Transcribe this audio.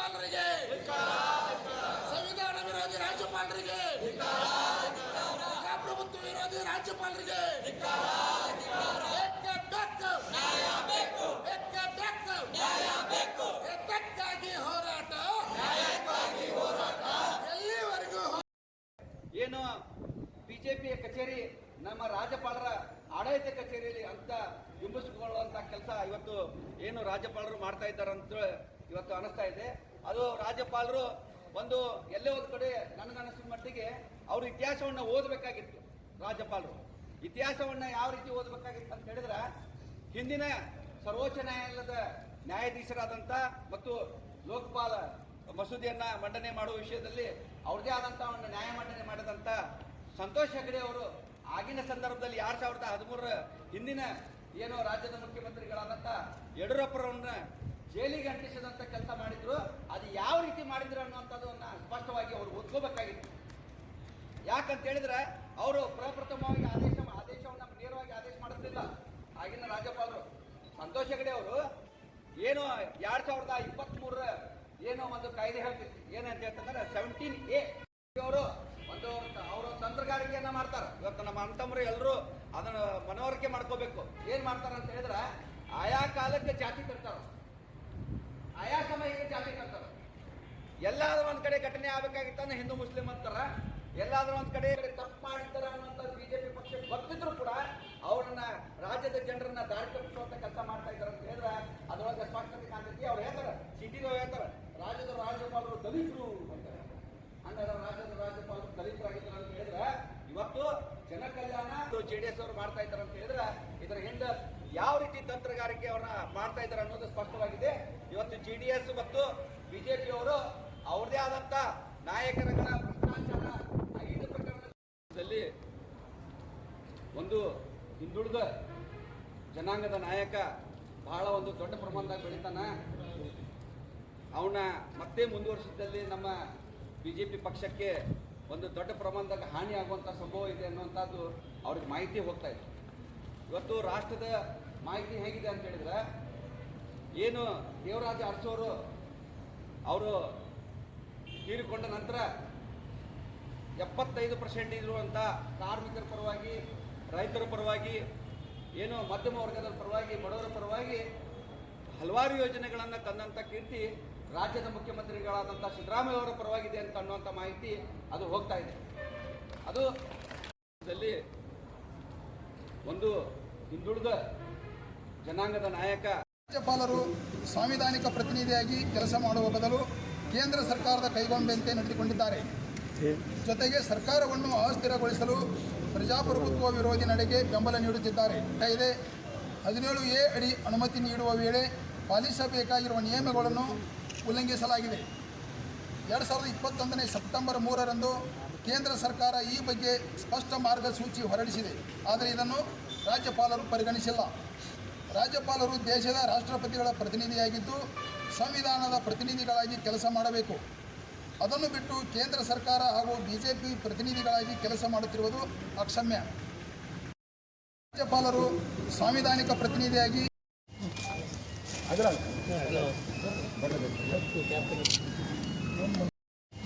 ರಾಜ್ಯಪಾಲರಿಗೆ. ಸಂವಿಧಾನ ವಿರೋಧಿ ರಾಜ್ಯಪಾಲರಿಗೆ. ಪ್ರಭುತ್ವ ವಿರೋಧಿ ರಾಜ್ಯಪಾಲರಿಗೆ. ಹೋರಾಟ. ಏನು ಬಿಜೆಪಿಯ ಕಚೇರಿ, ನಮ್ಮ ರಾಜ್ಯಪಾಲರ ಆಡಳಿತ ಕಚೇರಿಯಲ್ಲಿ ಅಂತ ಬಿಂಬಿಸಿಕೊಳ್ಳುವಂತ ಕೆಲಸ ಇವತ್ತು ಏನು ರಾಜ್ಯಪಾಲರು ಮಾಡ್ತಾ ಇದ್ದಾರೆ ಅಂತ ಇವತ್ತು ಅನಿಸ್ತಾ ಇದೆ. ಅದು ರಾಜ್ಯಪಾಲರು ಒಂದು ಎಲ್ಲೇ ಒಂದು ಕಡೆ ನನಗನ್ನಿಸಿದ ಮಟ್ಟಿಗೆ ಅವರು ಇತಿಹಾಸವನ್ನು ಓದಬೇಕಾಗಿತ್ತು ರಾಜ್ಯಪಾಲರು. ಇತಿಹಾಸವನ್ನು ಯಾವ ರೀತಿ ಓದಬೇಕಾಗಿತ್ತು ಅಂತ ಹೇಳಿದ್ರೆ ಹಿಂದಿನ ಸರ್ವೋಚ್ಚ ನ್ಯಾಯಾಲಯದ ನ್ಯಾಯಾಧೀಶರಾದಂಥ ಮತ್ತು ಲೋಕಪಾಲ ಮಸೂದೆಯನ್ನು ಮಂಡನೆ ಮಾಡುವ ವಿಷಯದಲ್ಲಿ ಅವ್ರದೇ ಆದಂಥ ಒಂದು ನ್ಯಾಯ ಮಂಡನೆ ಮಾಡಿದಂಥ ಸಂತೋಷ್ ಹೆಗಡೆ ಅವರು ಆಗಿನ ಸಂದರ್ಭದಲ್ಲಿ ಎರಡು ಸಾವಿರದ ಹದಿಮೂರರ ಹಿಂದಿನ ಏನು ರಾಜ್ಯದ ಮುಖ್ಯಮಂತ್ರಿಗಳಾದಂಥ ಯಡಿಯೂರಪ್ಪರವನ್ನ ಜೈಲಿಗೆ ಅಂಟಿಸಿದಂಥ ಕೆಲಸ ಮಾಡಿದ್ರು, ಅದು ಯಾವ ರೀತಿ ಮಾಡಿದ್ರು ಅನ್ನುವಂಥದ್ದನ್ನು ಸ್ಪಷ್ಟವಾಗಿ ಅವರು ಒದ್ಕೋಬೇಕಾಗಿತ್ತು ಯಾಕಂತ ಹೇಳಿದ್ರೆ, ಅವರು ಪ್ರಪ್ರಥಮವಾಗಿ ಆದೇಶ ಆದೇಶವನ್ನು ನೇರವಾಗಿ ಆದೇಶ ಮಾಡುತ್ತಿಲ್ಲ ಆಗಿನ ರಾಜ್ಯಪಾಲರು ಸಂತೋಷ ಹೆಗಡೆ ಅವರು, ಏನು ಎರಡು ಸಾವಿರದ ಇಪ್ಪತ್ತ್ ಮೂರರ ಏನೋ ಒಂದು ಕಾಯ್ದೆ ಹೇಳ್ತಿತ್ತು ಏನಂತ ಹೇಳ್ತಂದ್ರೆ ಸೆವೆಂಟೀನ್ ಎ ಅವರು ಒಂದು ಅವರು ತಂತ್ರಗಾರಿಕೆಯನ್ನ ಮಾಡ್ತಾರೆ. ಇವತ್ತು ನಮ್ಮ ಅಂತಮ್ರು ಎಲ್ಲರೂ ಅದನ್ನ ಮನವರಿಕೆ ಮಾಡ್ಕೋಬೇಕು. ಏನು ಮಾಡ್ತಾರೆ ಅಂತ ಹೇಳಿದ್ರೆ, ಆಯಾ ಕಾಲಕ್ಕೆ ಜಾತಿ ತರ್ತಾರ. ಆಯಾ ಸಮಯಕ್ಕೆ ಜಾತಿ ಕಟ್ತಾರ ಎಲ್ಲಾದ್ರೂ ಒಂದ್ ಕಡೆ ಘಟನೆ ಆಗ್ಬೇಕಾಗಿತ್ತಾನೆ ಹಿಂದೂ ಮುಸ್ಲಿಂ ಅಂತಾರ. ಎಲ್ಲಾದ್ರೂ ಒಂದ್ ಕಡೆ ತಪ್ಪು ಮಾಡಿದ್ದಾರ ಅನ್ನೋಂಥ ಬಿಜೆಪಿ ಪಕ್ಷ ಗೊತ್ತಿದ್ರು ಕೂಡ ಅವ್ರನ್ನ ರಾಜ್ಯದ ಜನರನ್ನ ದಾರಿ ತಪ್ಪಿಸುವಂತ ಕೆಲಸ ಮಾಡ್ತಾ ಇದ್ದಾರೆ ಅಂತ ಹೇಳಿದ್ರೆ ಅದರೊಳಗೆ ಸ್ಪಷ್ಟತೆ ಕಾಣ್ತೈತಿ. ಅವ್ರು ಹೇಳ್ತಾರೆ ಸಿಟಿಗೆ ಹೇಳ್ತಾರೆ, ರಾಜ್ಯದ ರಾಜ್ಯಪಾಲರು ದಲಿತರು ಅಂತಾರೆ. ಹಂಗಾದ್ರೆ ರಾಜ್ಯದ ರಾಜ್ಯಪಾಲರು ದಲಿತರಾಗಿದ್ದಾರೆ ಅಂತ ಹೇಳಿದ್ರೆ ಇವತ್ತು ಜನ ಕಲ್ಯಾಣ ಜೆ ಡಿ ಎಸ್ ಅವರು ಮಾಡ್ತಾ ಇದ್ದಾರೆ ಅಂತ ಹೇಳಿದ್ರೆ ಇದರ ಹಿಂದೆ ಯಾವ ರೀತಿ ತಂತ್ರಗಾರಿಕೆ ಅವರ ಮಾಡ್ತಾ ಇದ್ದಾರೆ ಅನ್ನೋದು ಸ್ಪಷ್ಟವಾಗಿದೆ. ಇವತ್ತು ಜೆ ಡಿ ಎಸ್ ಮತ್ತು ಬಿಜೆಪಿ ಅವರು ಅವ್ರದೇ ಆದಂತ ನಾಯಕರುಗಳ ಭ್ರಷ್ಟಾಚಾರ ಒಂದು ಹಿಂದುಳಿದ ಜನಾಂಗದ ನಾಯಕ ಬಹಳ ಒಂದು ದೊಡ್ಡ ಪ್ರಮಾಣದಾಗ ಬೆಳಿತಾನ. ಅವನ ಮತ್ತೆ ಮುಂದುವರಿಸಿದಲ್ಲಿ ನಮ್ಮ ಬಿಜೆಪಿ ಪಕ್ಷಕ್ಕೆ ಒಂದು ದೊಡ್ಡ ಪ್ರಮಾಣದಾಗ ಹಾನಿ ಆಗುವಂಥ ಸಂಭವ ಇದೆ ಅನ್ನುವಂಥದ್ದು ಅವ್ರಿಗೆ ಮಾಹಿತಿ ಹೋಗ್ತಾ ಇದೆ. ಇವತ್ತು ರಾಷ್ಟ್ರದ ಮಾಹಿತಿ ಹೇಗಿದೆ ಅಂತ ಹೇಳಿದ್ರೆ, ಏನು ದೇವರಾಜ ಅರಸೋರು ಅವರು ತೀರಿಕೊಂಡ ನಂತರ ಎಪ್ಪತ್ತೈದು ಪರ್ಸೆಂಟ್ ಇರುವಂಥ ಕಾರ್ಮಿಕರ ಪರವಾಗಿ, ರೈತರ ಪರವಾಗಿ, ಏನು ಮಧ್ಯಮ ವರ್ಗದ ಪರವಾಗಿ, ಬಡವರ ಪರವಾಗಿ ಹಲವಾರು ಯೋಜನೆಗಳನ್ನು ತಂದಂಥ ಕೀರ್ತಿ ರಾಜ್ಯದ ಮುಖ್ಯಮಂತ್ರಿಗಳಾದಂಥ ಸಿದ್ದರಾಮಯ್ಯ ಅವರ ಪರವಾಗಿದೆ ಅಂತ ಅನ್ನುವಂಥ ಮಾಹಿತಿ ಅದು ಹೋಗ್ತಾ ಇದೆ. ಅದು ಒಂದು ಹಿಂದುಳಿದ ಜನಾಂಗದ ನಾಯಕ. ರಾಜ್ಯಪಾಲರು ಸಾಂವಿಧಾನಿಕ ಪ್ರತಿನಿಧಿಯಾಗಿ ಕೆಲಸ ಮಾಡುವ ಬದಲು ಕೇಂದ್ರ ಸರ್ಕಾರದ ಕೈಗೊಂಬೆಯಂತೆ ನಡೆದುಕೊಂಡಿದ್ದಾರೆ. ಜೊತೆಗೆ ಸರ್ಕಾರವನ್ನು ಅಸ್ಥಿರಗೊಳಿಸಲು ಪ್ರಜಾಪ್ರಭುತ್ವ ವಿರೋಧಿ ನಡೆಗೆ ಬೆಂಬಲ ನೀಡುತ್ತಿದ್ದಾರೆ. ಕಾಯ್ದೆ ಹದಿನೇಳು ಎ ಅಡಿ ಅನುಮತಿ ನೀಡುವ ವೇಳೆ ಪಾಲಿಸಬೇಕಾಗಿರುವ ನಿಯಮಗಳನ್ನು ಉಲ್ಲಂಘಿಸಲಾಗಿದೆ. ಎರಡು ಸಾವಿರದ ಇಪ್ಪತ್ತೊಂದನೇ ಸೆಪ್ಟೆಂಬರ್ ಮೂರರಂದು ಕೇಂದ್ರ ಸರ್ಕಾರ ಈ ಬಗ್ಗೆ ಸ್ಪಷ್ಟ ಮಾರ್ಗಸೂಚಿ ಹೊರಡಿಸಿದೆ. ಆದರೆ ಇದನ್ನು ರಾಜ್ಯಪಾಲರು ಪರಿಗಣಿಸಿಲ್ಲ. ರಾಜ್ಯಪಾಲರು ದೇಶದ ರಾಷ್ಟ್ರಪತಿಗಳ ಪ್ರತಿನಿಧಿಯಾಗಿದ್ದು, ಸಂವಿಧಾನದ ಪ್ರತಿನಿಧಿಗಳಾಗಿ ಕೆಲಸ ಮಾಡಬೇಕು. ಅದನ್ನು ಬಿಟ್ಟು ಕೇಂದ್ರ ಸರ್ಕಾರ ಹಾಗೂ ಬಿಜೆಪಿ ಪ್ರತಿನಿಧಿಗಳಾಗಿ ಕೆಲಸ ಮಾಡುತ್ತಿರುವುದು ಅಕ್ಷಮ್ಯ. ರಾಜ್ಯಪಾಲರು ಸಾಂವಿಧಾನಿಕ ಪ್ರತಿನಿಧಿಯಾಗಿ